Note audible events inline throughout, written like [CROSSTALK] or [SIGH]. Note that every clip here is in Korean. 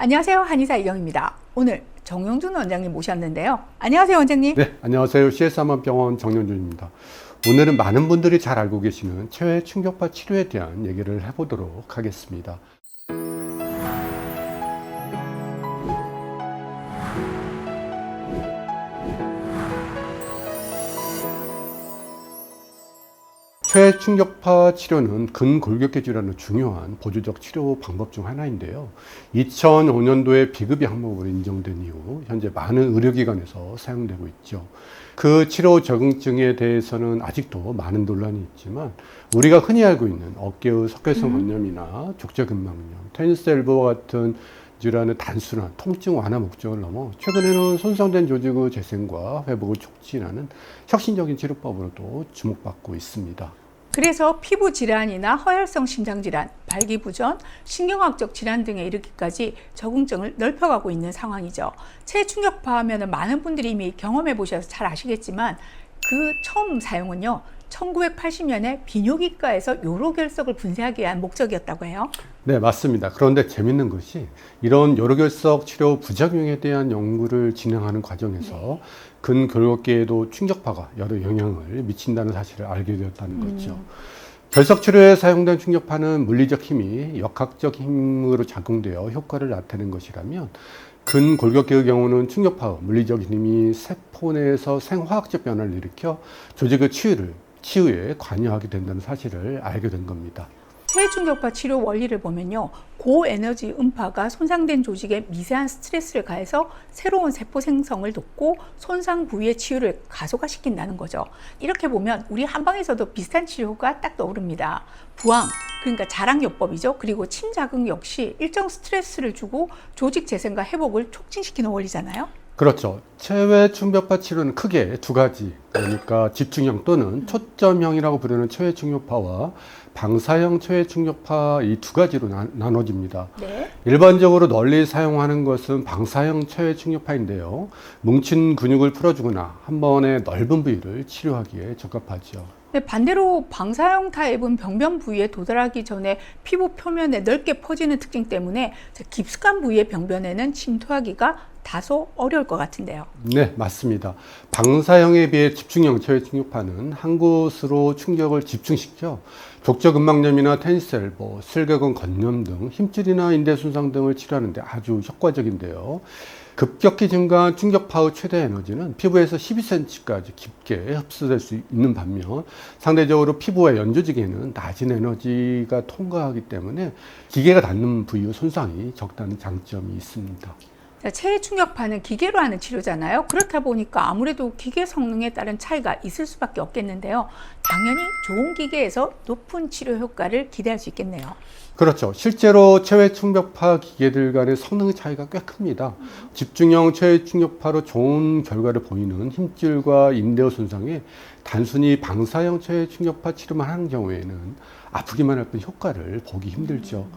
안녕하세요. 한의사 이경입니다. 오늘 정용준 원장님 모셨는데요. 안녕하세요, 원장님. 네, 안녕하세요. CS한번병원 정영준입니다. 오늘은 많은 분들이 잘 알고 계시는 체외 충격파 치료에 대한 얘기를 해보도록 하겠습니다. 체외 충격파 치료는 근골격계 질환의 중요한 보조적 치료 방법 중 하나인데요. 2005년도에 비급여 항목으로 인정된 이후 현재 많은 의료기관에서 사용되고 있죠. 그 치료 적응증에 대해서는 아직도 많은 논란이 있지만 우리가 흔히 알고 있는 어깨의 석회성 건염이나 족저근막염, 테니스 엘보와 같은 질환의 단순한 통증 완화 목적을 넘어 최근에는 손상된 조직의 재생과 회복을 촉진하는 혁신적인 치료법으로도 주목받고 있습니다. 그래서 피부 질환이나 허혈성 심장 질환, 발기부전, 신경학적 질환 등에 이르기까지 적응증을 넓혀가고 있는 상황이죠. 체충격파 하면 많은 분들이 이미 경험해 보셔서 잘 아시겠지만 그 처음 사용은요. 1980년에 비뇨기과에서 요로결석을 분쇄하기 위한 목적이었다고 해요. 네, 맞습니다. 그런데 재밌는 것이 이런 요로결석 치료 부작용에 대한 연구를 진행하는 과정에서 근골격계에도 충격파가 여러 영향을 미친다는 사실을 알게 되었다는 거죠. 결석 치료에 사용된 충격파는 물리적 힘이 역학적 힘으로 작용되어 효과를 나타내는 것이라면 근골격계의 경우는 충격파와 물리적 힘이 세포 내에서 생화학적 변화를 일으켜 조직의 치유를 치유에 관여하게 된다는 사실을 알게 된 겁니다. 체충격파 치료 원리를 보면요. 고에너지 음파가 손상된 조직에 미세한 스트레스를 가해서 새로운 세포 생성을 돕고 손상 부위의 치유를 가속화시킨다는 거죠. 이렇게 보면 우리 한방에서도 비슷한 치료가 딱 떠오릅니다. 부항, 그러니까 자랑요법이죠. 그리고 침자극 역시 일정 스트레스를 주고 조직 재생과 회복을 촉진시키는 원리잖아요. 그렇죠. 체외 충격파 치료는 크게 두 가지, 그러니까 집중형 또는 초점형이라고 부르는 체외 충격파와 방사형 체외 충격파 이 두 가지로 나, 나눠집니다. 네. 일반적으로 널리 사용하는 것은 방사형 체외 충격파인데요. 뭉친 근육을 풀어주거나 한 번에 넓은 부위를 치료하기에 적합하죠. 네, 반대로 방사형 타입은 병변 부위에 도달하기 전에 피부 표면에 넓게 퍼지는 특징 때문에 깊숙한 부위의 병변에는 침투하기가 다소 어려울 것 같은데요. 네, 맞습니다. 방사형에 비해 집중형 체외 충격파는 한 곳으로 충격을 집중시켜 족저근막염이나 테니스 엘보, 슬개근 건염 등 힘줄이나 인대 손상 등을 치료하는데 아주 효과적인데요. 급격히 증가한 충격파의 최대 에너지는 피부에서 12cm까지 깊게 흡수될 수 있는 반면 상대적으로 피부와 연조직에는 낮은 에너지가 통과하기 때문에 기계가 닿는 부위의 손상이 적다는 장점이 있습니다. 자, 체외 충격파는 기계로 하는 치료잖아요. 그렇다 보니까 아무래도 기계 성능에 따른 차이가 있을 수밖에 없겠는데요. 당연히 좋은 기계에서 높은 치료 효과를 기대할 수 있겠네요. 그렇죠. 실제로 체외 충격파 기계들 간의 성능 차이가 꽤 큽니다. 집중형 체외 충격파로 좋은 결과를 보이는 힘줄과 인대의 손상에 단순히 방사형 체외 충격파 치료만 하는 경우에는 아프기만 할 뿐 효과를 보기 힘들죠.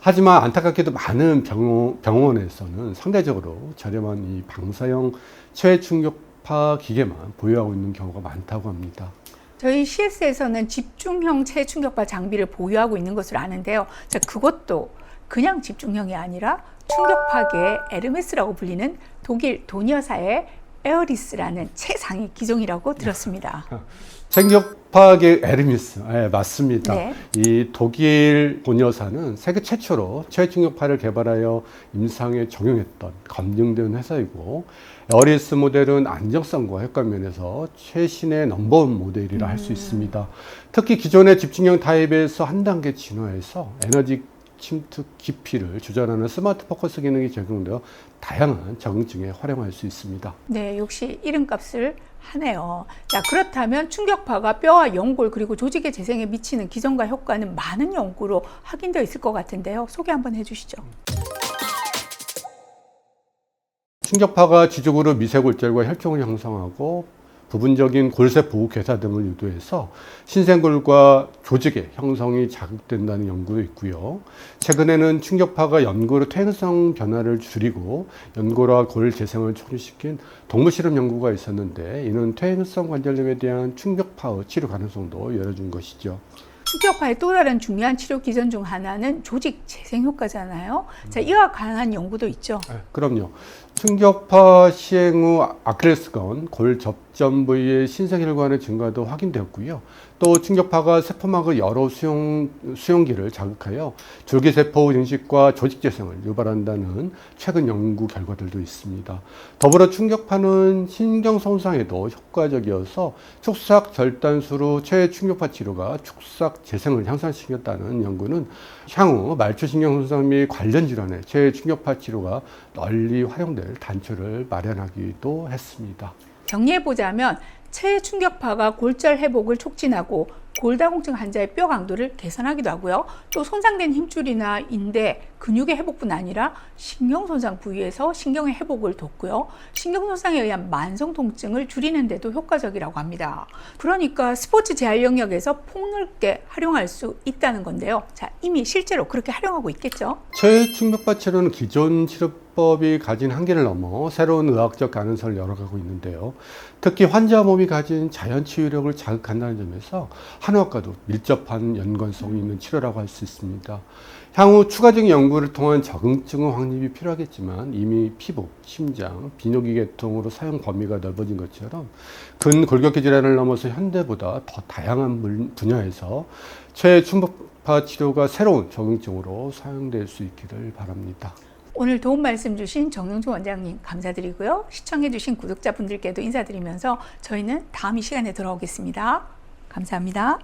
하지만 안타깝게도 많은 병원, 병원에서는 상대적으로 저렴한 이 방사형 체외 충격파 기계만 보유하고 있는 경우가 많다고 합니다. 저희 CS에서는 집중형 체충격파 장비를 보유하고 있는 것으로 아는데요. 자, 그것도 그냥 집중형이 아니라 충격파계의 에르메스라고 불리는 독일 도니어사의 에어리스라는 최상위 기종이라고 들었습니다. [LAUGHS] 생격 파계 에르미스, 예, 맞습니다. 네. 이 독일 본여사는 세계 최초로 최충격파를 개발하여 임상에 적용했던 검증된 회사이고 에어리스 모델은 안정성과 효과 면에서 최신의 넘버원 모델이라 할수 있습니다. 특히 기존의 집중형 타입에서 한 단계 진화해서 에너지 침투 깊이를 조절하는 스마트 포커스 기능이 적용되어 다양한 적응증에 활용할 수 있습니다. 네, 역시 이름값을 하네요. 자, 그렇다면 충격파가 뼈와 연골 그리고 조직의 재생에 미치는 기전과 효과는 많은 연구로 확인되어 있을 것 같은데요. 소개 한번 해주시죠. 충격파가 지속으로 미세골절과 혈종을 형성하고 부분적인 골세포 괴사 등을 유도해서 신생골과 조직의 형성이 자극된다는 연구도 있고요. 최근에는 충격파가 연골의 퇴행성 변화를 줄이고 연골과 골 재생을 촉진시킨 동물 실험 연구가 있었는데 이는 퇴행성 관절염에 대한 충격파의 치료 가능성도 열어준 것이죠. 충격파의 또 다른 중요한 치료 기전 중 하나는 조직 재생 효과잖아요. 자, 이와 관한 연구도 있죠. 네, 그럼요. 충격파 시행 후 아킬레스건, 골 접점 부위의 신생혈관의 증가도 확인되었고요. 또 충격파가 세포막의 여러 수용, 수용기를 자극하여 줄기세포 증식과 조직 재생을 유발한다는 최근 연구 결과들도 있습니다. 더불어 충격파는 신경 손상에도 효과적이어서 축삭 절단수로 최충격파 치료가 축삭 재생을 향상시켰다는 연구는 향후 말초신경 손상 및 관련 질환의 최충격파 치료가 널리 활용될 단초를 마련하기도 했습니다. 정리해 보자면 체충격파가 골절 회복을 촉진하고 골다공증 환자의 뼈 강도를 개선하기도 하고요. 또 손상된 힘줄이나 인대, 근육의 회복뿐 아니라 신경 손상 부위에서 신경의 회복을 돕고요. 신경 손상에 의한 만성 통증을 줄이는 데도 효과적이라고 합니다. 그러니까 스포츠 재활 영역에서 폭넓게 활용할 수 있다는 건데요. 자, 이미 실제로 그렇게 활용하고 있겠죠. 최충격파 치료는 기존 치료 법이 가진 한계를 넘어 새로운 의학적 가능성을 열어가고 있는데요. 특히 환자 몸이 가진 자연 치유력을 자극한다는 점에서 한의학과도 밀접한 연관성이 있는 치료라고 할 수 있습니다. 향후 추가적인 연구를 통한 적응증의 확립이 필요하겠지만 이미 피부, 심장, 비뇨기 계통으로 사용 범위가 넓어진 것처럼 근골격계 질환을 넘어서 현대보다 더 다양한 물- 분야에서 최충격파 치료가 새로운 적응증으로 사용될 수 있기를 바랍니다. 오늘 도움 말씀 주신 정영주 원장님 감사드리고요. 시청해주신 구독자분들께도 인사드리면서 저희는 다음 이 시간에 돌아오겠습니다. 감사합니다.